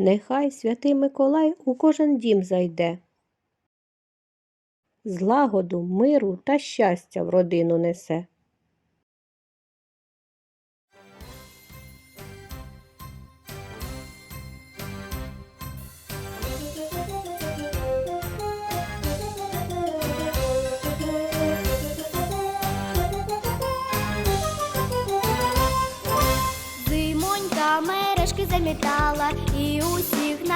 Нехай святий Миколай у кожен дім зайде. Злагоду, миру та щастя в родину несе. Замітала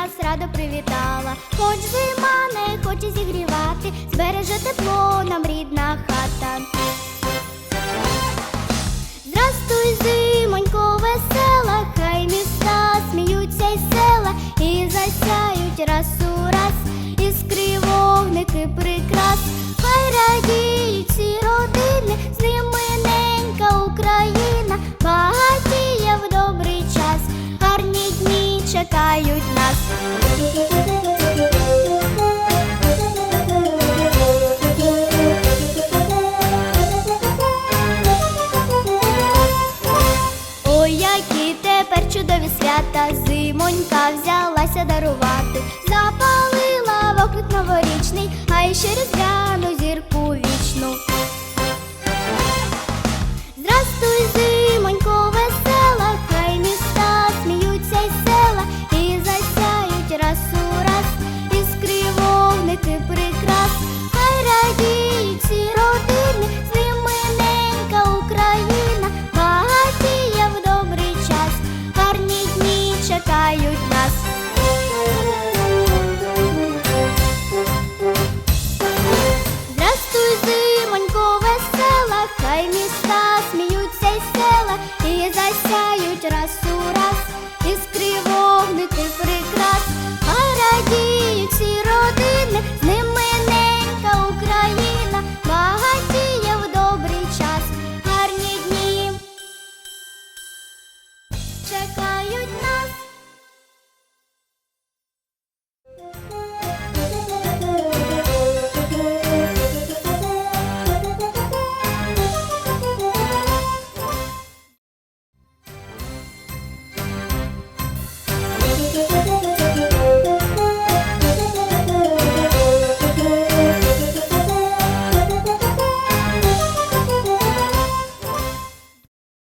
нас радо привітала. Хоч зима не хоче зігрівати, збереже тепло нам рідна хата. Здрастуй, зимонько, весела, хай міста сміються й села, і засяють раз у раз, іскри вогники прикрас, чекають нас. Ой, які тепер чудові свята, зимонька взялася дарувати, запалила вогник новорічний, а ще різдвяну